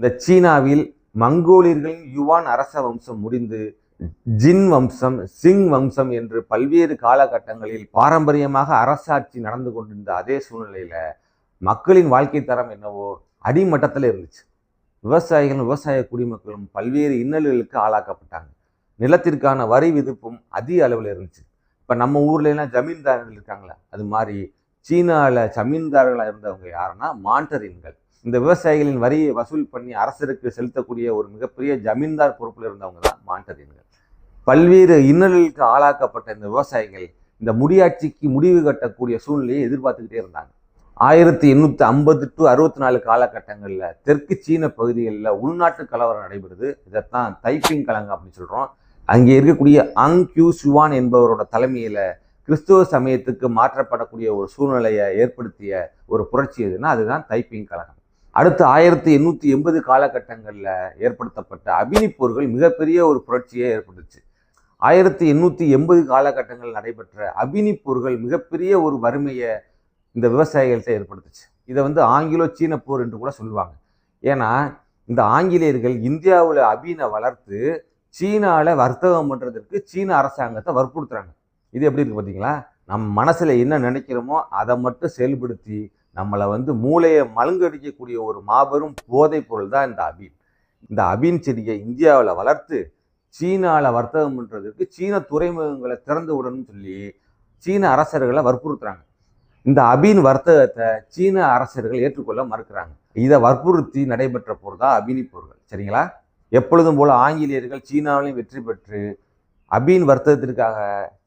இந்த சீனாவில் மங்கோலியர்களின் யுவான் அரச வம்சம் முடிந்து ஜின் வம்சம் சிங் வம்சம் என்று பல்வேறு காலகட்டங்களில் பாரம்பரியமாக அரசாட்சி நடந்து கொண்டிருந்த அதே சூழ்நிலையில் மக்களின் வாழ்க்கை தரம் என்னவோ அடிமட்டத்தில் இருந்துச்சு. விவசாயிகளும் விவசாய குடிமக்களும் பல்வேறு இன்னல்களுக்கு ஆளாக்கப்பட்டாங்க. நிலத்திற்கான வரி விதிப்பும் அதிக அளவில் இருந்துச்சு. இப்போ நம்ம ஊர்லலாம் ஜமீன்தார்கள் இருக்காங்களா? அது மாதிரி சீனாவில் ஜமீன்தார்களாக இருந்தவங்க யாருன்னா மாண்டரின்கள். இந்த விவசாயிகளின் வரியை வசூல் பண்ணி அரசருக்கு செலுத்தக்கூடிய ஒரு மிகப்பெரிய ஜமீன்தார் பொறுப்பில் இருந்தவங்க தான் மாண்டரின்கள் பல்வேறு இன்னல்களுக்கு ஆளாக்கப்பட்ட இந்த விவசாயிகள் இந்த முடியாட்சிக்கு முடிவு கட்டக்கூடிய சூழ்நிலையை எதிர்பார்த்துக்கிட்டே இருந்தாங்க. ஆயிரத்தி எண்ணூற்றி ஐம்பது டு அறுபத்தி நாலு காலகட்டங்களில் தெற்கு சீன பகுதிகளில் உள்நாட்டு கலவரம் நடைபெறுது. இதைத்தான் தைப்பிங் கலங்கம் அப்படின்னு சொல்கிறோம் அங்கே இருக்கக்கூடிய அங் கியூ சுவான் என்பவரோட தலைமையில் கிறிஸ்துவ சமயத்துக்கு மாற்றப்படக்கூடிய ஒரு சூழ்நிலையை ஏற்படுத்திய ஒரு புரட்சி எதுன்னா அதுதான் தைப்பிங் கழகம். அடுத்து ஆயிரத்தி எண்ணூற்றி எண்பது காலகட்டங்களில் ஏற்படுத்தப்பட்ட அபினி போர்கள் மிகப்பெரிய ஒரு புரட்சியை ஏற்பட்டுச்சு. ஆயிரத்தி எண்ணூற்றி எண்பது காலகட்டங்களில் நடைபெற்ற அபினி போர்கள் மிகப்பெரிய ஒரு வறுமையை இந்த விவசாயிகள்கிட்ட ஏற்படுத்துச்சு. இதை வந்து ஆங்கிலோ சீன போர் என்று கூட சொல்லுவாங்க. ஏன்னா இந்த ஆங்கிலேயர்கள் இந்தியாவில் அபீனை வளர்த்து சீனாவில் வர்த்தகம் பண்ணுறதுக்கு சீன அரசாங்கத்தை வற்புறுத்துறாங்க. இது எப்படி இருக்கு பார்த்தீங்களா? நம் மனசில் என்ன நினைக்கிறோமோ அதை மட்டும் செயல்படுத்தி நம்மளை வந்து மூளையை மழுங்கடிக்கக்கூடிய ஒரு மாபெரும் போதைப் பொருள் தான் இந்த அபீன். இந்த அபீன் செடியை இந்தியாவில் வளர்த்து சீனாவில் வர்த்தகம் பண்ணுறதுக்கு சீன துறைமுகங்களை திறந்து விடணும்னு சொல்லி சீன அரசர்களை வற்புறுத்துறாங்க. இந்த அபீன் வர்த்தகத்தை சீன அரசர்கள் ஏற்றுக்கொள்ள மறுக்கிறாங்க. இதை வற்புறுத்தி நடைபெற்ற போர் தான் அபினி போர்கள். சரிங்களா? எப்பொழுதும் போல ஆங்கிலேயர்கள் சீனாவிலையும் வெற்றி பெற்று அபீன் வர்த்தகத்திற்காக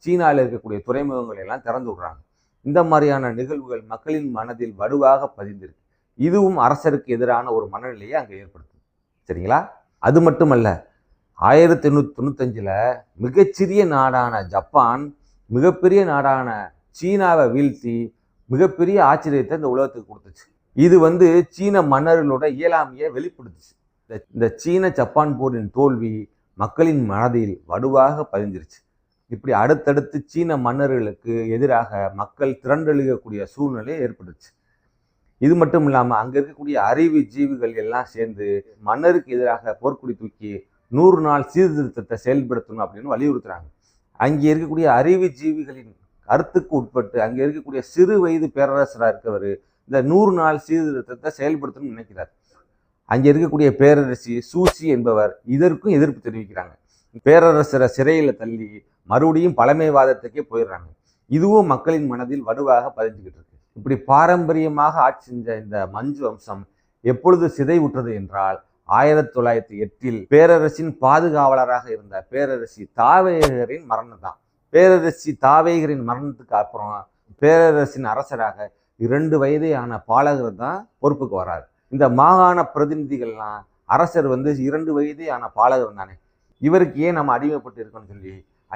சீனாவில் இருக்கக்கூடிய துறைமுகங்களை எல்லாம் திறந்து விடுறாங்க. இந்த மாதிரியான நிகழ்வுகள் மக்களின் மனதில் வலுவாக பதிந்திருக்கு. இதுவும் அரசருக்கு எதிரான ஒரு மனநிலையை அங்கே ஏற்படுத்தும் சரிங்களா? அது மட்டுமல்ல ஆயிரத்தி எண்ணூற்றி தொண்ணூத்தஞ்சில் மிகச்சிறிய நாடான ஜப்பான் மிகப்பெரிய நாடான சீனாவை வீழ்த்தி மிகப்பெரிய ஆச்சரியத்தை இந்த உலகத்துக்கு கொடுத்துச்சு. இது வந்து சீன மன்னர்களோட இயலாமையை வெளிப்படுத்துச்சு. இந்த இந்த சீன ஜப்பான் போரின் தோல்வி மக்களின் மனதில் வலுவாக பதிஞ்சிருச்சு. இப்படி அடுத்தடுத்து சீன மன்னர்களுக்கு எதிராக மக்கள் திரண்டெழுகக்கூடிய சூழ்நிலை ஏற்பட்டுச்சு. இது மட்டும் இல்லாமல் அங்கே இருக்கக்கூடிய அறிவு ஜீவிகள் எல்லாம் சேர்ந்து மன்னருக்கு எதிராக போர்க்குடி தூக்கி நூறு நாள் சீர்திருத்தத்தை செயல்படுத்தணும் அப்படின்னு வலியுறுத்துறாங்க. அங்கே இருக்கக்கூடிய அறிவு ஜீவிகளின் கருத்துக்கு உட்பட்டு அங்கே இருக்கக்கூடிய சிறு வயது பேரரசராக இருக்கவர் இந்த நூறு நாள் சீர்திருத்தத்தை செயல்படுத்தணும்னு நினைக்கிறார். அங்கே இருக்கக்கூடிய பேரரசி சூசி என்பவர் இதற்கும் எதிர்ப்பு தெரிவிக்கிறாங்க. பேரரசரை சிறையில் தள்ளி மறுபடியும் பழமைவாதத்துக்கே போயிடுறாங்க. இதுவும் மக்களின் மனதில் வலுவாக பதிஞ்சுக்கிட்டு இருக்கு. இப்படி பாரம்பரியமாக ஆட்சி செஞ்ச இந்த மஞ்சு வம்சம் எப்பொழுது சிதைவுற்றது என்றால் ஆயிரத்தி தொள்ளாயிரத்தி எட்டில் பேரரசின் பாதுகாவலராக இருந்த பேரரசி தாவேகரின் மரணம் தான் பேரரசி தாவேகரின் மரணத்துக்கு அப்புறம் பேரரசின் அரசராக இரண்டு வயதேயான பாலகர் தான் பொறுப்புக்கு வராரு. இந்த மாகாண பிரதிநிதிகள்லாம் அரசர் வந்து இரண்டு வயதே ஆன பாலகர் தானே இவருக்கு ஏன் நம்ம அடிமைப்பட்டு இருக்கோம்னு சொல்லி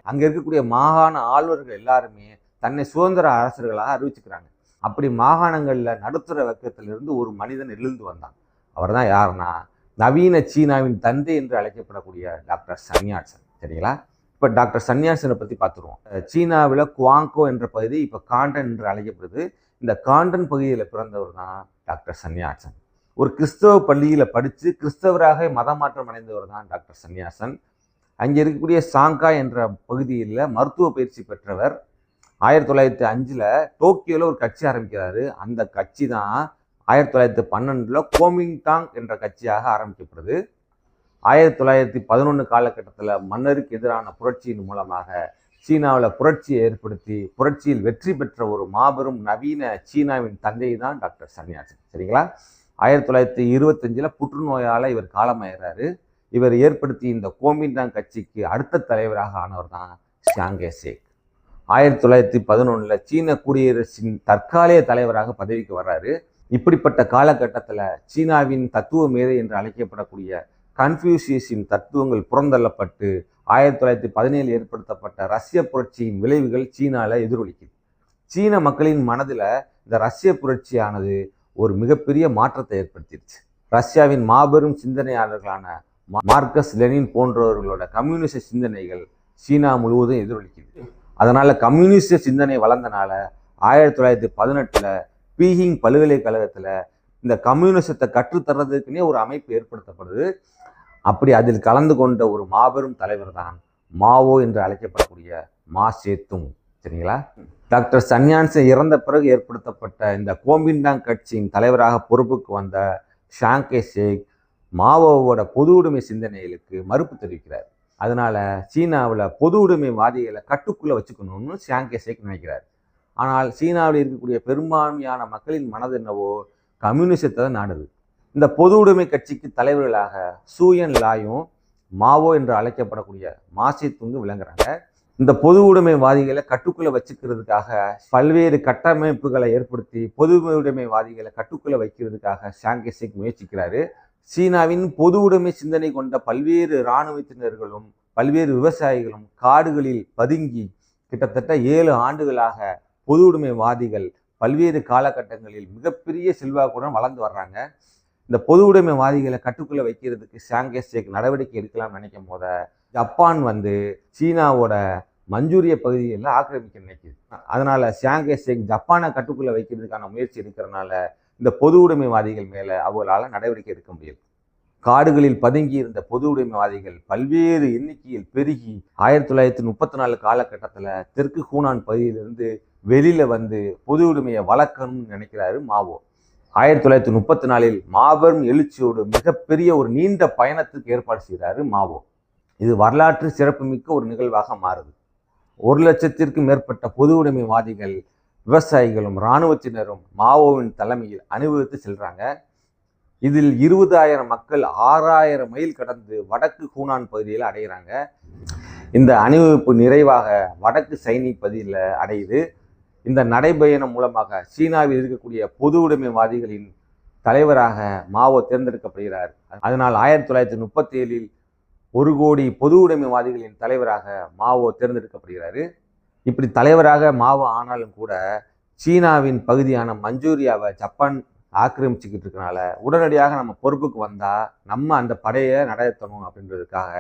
அங்கே இருக்கக்கூடிய மாகாண ஆளுநர்கள் எல்லாருமே தன்னை சுதந்திர அரசர்களாக அறிவிச்சுக்கிறாங்க. அப்படி மாகாணங்களில் நடுத்தர வர்க்கத்திலிருந்து ஒரு மனிதன் எழுந்து வந்தான். அவர் தான் யாருன்னா நவீன சீனாவின் தந்தை என்று அழைக்கப்படக்கூடிய டாக்டர் சன்யாட்சன் சரிங்களா? இப்போ டாக்டர் சன்யாசனை பற்றி பார்த்துருவோம். சீனாவில் குவாங்கோ என்ற பகுதி இப்போ காண்டன் என்று அழைக்கப்படுது. இந்த காண்டன் பகுதியில் பிறந்தவர் தான் டாக்டர் சன்யாசன் ஒரு கிறிஸ்தவ பள்ளியில் படித்து கிறிஸ்தவராக மதமாற்றம் அடைந்தவர் தான் டாக்டர் சன்யாசன் அங்கே இருக்கக்கூடிய சாங்கா என்ற பகுதியில் மருத்துவ பயிற்சி பெற்றவர் ஆயிரத்தி தொள்ளாயிரத்தி அஞ்சில் டோக்கியோவில் ஒரு கட்சி ஆரம்பிக்கிறாரு. அந்த கட்சி தான் ஆயிரத்தி தொள்ளாயிரத்தி பன்னெண்டில் கோமிங்டாங் என்ற கட்சியாக ஆரம்பிக்கப்படுது. ஆயிரத்தி தொள்ளாயிரத்தி பதினொன்று காலகட்டத்தில் மன்னருக்கு எதிரான புரட்சியின் மூலமாக சீனாவில் புரட்சியை ஏற்படுத்தி புரட்சியில் வெற்றி பெற்ற ஒரு மாபெரும் நவீன சீனாவின் தந்தை தான் டாக்டர் சன்யாசன் சரிங்களா? ஆயிரத்தி தொள்ளாயிரத்தி இருபத்தஞ்சில் புற்றுநோயால் இவர் காலமாயிறாரு. இவர் ஏற்படுத்திய இந்த கோமிண்டாங் கட்சிக்கு அடுத்த தலைவராக ஆனவர் தான் ஷாங்கே சேக் ஆயிரத்தி தொள்ளாயிரத்தி பதினொன்றில் சீன குடியரசின் தற்காலிக தலைவராக பதவிக்கு வர்றாரு. இப்படிப்பட்ட காலகட்டத்தில் சீனாவின் தத்துவ மேதை என்று அழைக்கப்படக்கூடிய கன்ஃபியூசியஸின் தத்துவங்கள் புறந்தள்ளப்பட்டு ஆயிரத்தி தொள்ளாயிரத்தி பதினேழு ஏற்படுத்தப்பட்ட ரஷ்ய புரட்சியின் விளைவுகள் சீனாவில் எதிரொலிக்குது. சீன மக்களின் மனதில் இந்த ரஷ்ய புரட்சியானது ஒரு மிகப்பெரிய மாற்றத்தை ஏற்படுத்திடுச்சு ரஷ்யாவின் மாபெரும் சிந்தனையாளர்களான மார்க்கஸ் லெனின் போன்றவர்களோட கம்யூனிச சிந்தனைகள் சீனா முழுவதும் எதிரொலிக்குது. அதனால் கம்யூனிஸ்ட சிந்தனை வளர்ந்தனால ஆயிரத்தி தொள்ளாயிரத்தி பதினெட்டில் பீஹிங் பல்கலைக்கழகத்தில் இந்த கம்யூனிசத்தை கற்றுத்தர்றதுக்குன்னே ஒரு அமைப்பு ஏற்படுத்தப்படுது. அப்படி அதில் கலந்து கொண்ட ஒரு மாபெரும் தலைவர் தான் மாவோ என்று அழைக்கப்படக்கூடிய மா சேத்துங் சரிங்களா? டாக்டர் சன்யான்சன் இறந்த பிறகு ஏற்படுத்தப்பட்ட இந்த கோம்பின்டாங் கட்சியின் தலைவராக பொறுப்புக்கு வந்த ஷாங்கே ஷேக் மாவோவோட பொது உடைமை சிந்தனைகளுக்கு மறுப்பு தெரிவிக்கிறார். அதனால சீனாவில் பொது உடைமைவாதிகளை கட்டுக்குள்ளே வச்சுக்கணும்னு சியாங்கே சேக் நினைக்கிறார். ஆனால் சீனாவில் இருக்கக்கூடிய பெரும்பான்மையான மக்களின் மனது என்னவோ கம்யூனிசத்தை தான் நாடுது. இந்த பொது உடைமை கட்சிக்கு தலைவர்களாக சூயன் லாயும் மாவோ என்று அழைக்கப்படக்கூடிய மாசி துங்கு விளங்குறாங்க. இந்த பொது உடைமைவாதிகளை கட்டுக்குள்ளே வச்சுக்கிறதுக்காக பல்வேறு கட்டமைப்புகளை ஏற்படுத்தி பொது உடைமைவாதிகளை கட்டுக்குள்ளே வைக்கிறதுக்காக சாங்கே சிங் முயற்சிக்கிறாரு. சீனாவின் பொது உடைமை சிந்தனை கொண்ட பல்வேறு இராணுவத்தினர்களும் பல்வேறு விவசாயிகளும் காடுகளில் பதுங்கி கிட்டத்தட்ட ஏழு ஆண்டுகளாக பொது உடைமைவாதிகள் பல்வேறு காலகட்டங்களில் மிகப்பெரிய செல்வாக்குடன் வளர்ந்து வர்றாங்க. இந்த பொது உடைமைவாதிகளை கட்டுக்குள்ளே வைக்கிறதுக்கு ஷாங்கேஷேக் நடவடிக்கை எடுக்கலாம்னு நினைக்கும் போத ஜப்பான் வந்து சீனாவோட மஞ்சூரிய பகுதியில் ஆக்கிரமிக்க நினைக்குது. அதனால ஷேங்கேஷேக் ஜப்பானை கட்டுக்குள்ளே வைக்கிறதுக்கான முயற்சி இருக்கிறனால இந்த பொது உடைமைவாதிகள் மேலே அவர்களால் நடவடிக்கை எடுக்க முடியல. காடுகளில் பதுங்கி இருந்த பொது உடைமைவாதிகள் பல்வேறு எண்ணிக்கையில் பெருகி ஆயிரத்தி தொள்ளாயிரத்தி முப்பத்தி நாலு காலகட்டத்தில் தெற்கு ஹூனான் பகுதியிலிருந்து வெளியில் வந்து பொது உடைமையை வளர்க்கணும்னு நினைக்கிறாரு மாவோ. ஆயிரத்தி தொள்ளாயிரத்தி முப்பத்தி நாலில் மாபெரும் எழுச்சியோடு மிகப்பெரிய ஒரு நீண்ட பயணத்துக்கு ஏற்பாடு செய்கிறாரு மாவோ. இது வரலாற்று சிறப்புமிக்க ஒரு நிகழ்வாக மாறுது. ஒரு லட்சத்திற்கும் மேற்பட்ட பொது உடைமைவாதிகள் விவசாயிகளும் இராணுவத்தினரும் மாவோவின் தலைமையில் அணிவகுத்து செல்றாங்க. இதில் இருபதாயிரம் மக்கள் ஆறாயிரம் மைல் கடந்து வடக்கு ஹூனான் பகுதியில் அடைகிறாங்க இந்த அணிவகுப்பு நிறைவாக வடக்கு சைனிக் பகுதியில் அடையுது. இந்த நடைபயணம் மூலமாக சீனாவில் இருக்கக்கூடிய பொது உடைமைவாதிகளின் தலைவராக மாவோ தேர்ந்தெடுக்கப்படுகிறார். அதனால் ஆயிரத்தி தொள்ளாயிரத்தி முப்பத்தி ஏழில் ஒரு கோடி பொது உடைமைவாதிகளின் தலைவராக மாவோ தேர்ந்தெடுக்கப்படுகிறாரு. இப்படி தலைவராக மாவோ ஆனாலும் கூட சீனாவின் பகுதியான மஞ்சூரியாவை ஜப்பான் ஆக்கிரமிச்சுக்கிட்டு இருக்கனால உடனடியாக நம்ம பொறுப்புக்கு வந்தால் நம்ம அந்த படையை நடத்தணும் அப்படின்றதுக்காக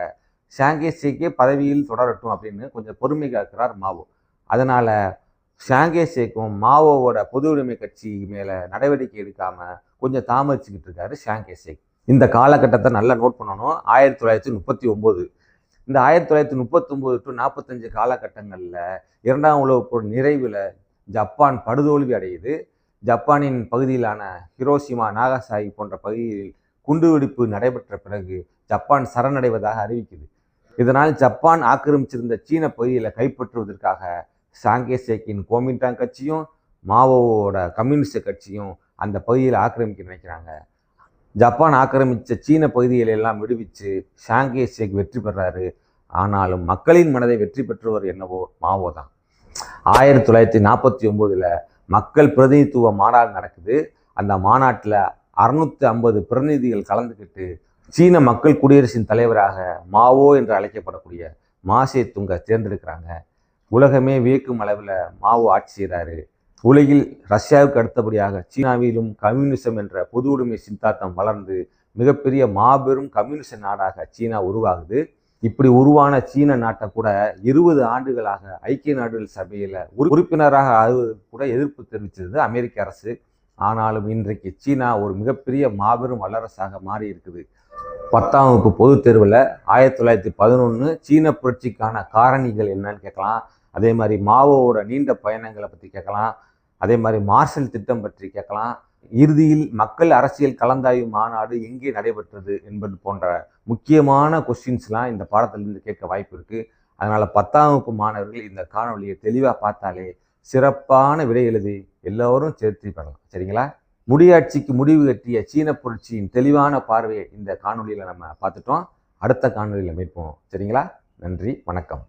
ஷாங்கே சேக்கே பதவியில் தொடரட்டும் அப்படின்னு கொஞ்சம் பொறுமை காக்கிறார் மாவோ. அதனால் ஷாங்கே சேக்கும் மாவோவோட பொது உடைமை கட்சி மேலே நடவடிக்கை எடுக்காமல் கொஞ்சம் தாமதிச்சுக்கிட்டு இருக்காரு ஷாங்கே சேக் இந்த காலகட்டத்தை நல்லா நோட் பண்ணணும். ஆயிரத்தி தொள்ளாயிரத்தி முப்பத்தி ஒம்பது இந்த ஆயிரத்தி தொள்ளாயிரத்தி முப்பத்தொம்போது டு நாற்பத்தஞ்சு காலகட்டங்களில் இரண்டாம் உலகப் போர் நிறைவில் ஜப்பான் படுதோல்வி அடையுது. ஜப்பானின் பகுதியிலான ஹிரோஷிமா நாகசாகி போன்ற பகுதியில் குண்டுவெடிப்பு நடைபெற்ற பிறகு ஜப்பான் சரணடைவதாக அறிவிக்குது. இதனால் ஜப்பான் ஆக்கிரமிச்சிருந்த சீன பகுதியில் கைப்பற்றுவதற்காக சாங்கே சேக்கின் கோமிண்டாங் கட்சியும் மாவோவோட கம்யூனிஸ்ட் கட்சியும் அந்த பகுதியில் ஆக்கிரமிக்க நினைக்கிறாங்க. ஜப்பான் ஆக்கிரமித்த சீன பகுதிகளை எல்லாம் விடுவிச்சு ஷாங்கே ஷேக் வெற்றி பெறாரு. ஆனாலும் மக்களின் மனதை வெற்றி பெற்றவர் என்னவோ மாவோ தான். ஆயிரத்தி தொள்ளாயிரத்தி நாற்பத்தி ஒம்போதில் மக்கள் பிரதிநிதித்துவ மாநாடு நடக்குது. அந்த மாநாட்டில் அறுநூத்தி ஐம்பது பிரதிநிதிகள் கலந்துக்கிட்டு சீன மக்கள் குடியரசின் தலைவராக மாவோ என்று அழைக்கப்படக்கூடிய மாசே துங்க தேர்ந்தெடுக்கிறாங்க. உலகமே வியக்கும் அளவில் மாவோ ஆட்சி செய்கிறாரு உலகில் ரஷ்யாவுக்கு அடுத்தபடியாக சீனாவிலும் கம்யூனிசம் என்ற பொது உடைமை சித்தாந்தம் வளர்ந்து மிகப்பெரிய மாபெரும் கம்யூனிச நாடாக சீனா உருவாகுது. இப்படி உருவான சீன நாட்டை கூட இருபது ஆண்டுகளாக ஐக்கிய நாடுகள் சபையில் உறுப்பினராக ஆகுவது கூட எதிர்ப்பு தெரிவித்தது அமெரிக்க அரசு. ஆனாலும் இன்றைக்கு சீனா ஒரு மிகப்பெரிய மாபெரும் வல்லரசாக மாறி இருக்குது பத்தாம் வகுப்பு பொதுத் தேர்வில் ஆயிரத்தி தொள்ளாயிரத்தி பதினொன்று சீன புரட்சிக்கான காரணிகள் என்னன்னு கேட்கலாம். அதே மாதிரி மாவோவோட நீண்ட பயணங்களை பற்றி கேட்கலாம். அதே மாதிரி மார்ஷல் திட்டம் பற்றி கேட்கலாம். இறுதியில் மக்கள் அரசியல் கலந்தாய்வு மாநாடு எங்கே நடைபெற்றது என்பது போன்ற முக்கியமான கொஸ்டின்ஸ்லாம் இந்த பாடத்திலிருந்து கேட்க வாய்ப்பு இருக்குது அதனால் பத்தாம் வகுப்பு மாணவர்கள் இந்த காணொலியை தெளிவாக பார்த்தாலே சிறப்பான விடை எழுதி எல்லோரும் சேர்த்து பெறலாம். சரிங்களா? முடியாட்சிக்கு முடிவு கட்டிய சீன புரட்சியின் தெளிவான பார்வையை இந்த காணொலியில் நம்ம பார்த்துட்டோம். அடுத்த காணொலியில் மீட்போம். சரிங்களா? நன்றி வணக்கம்.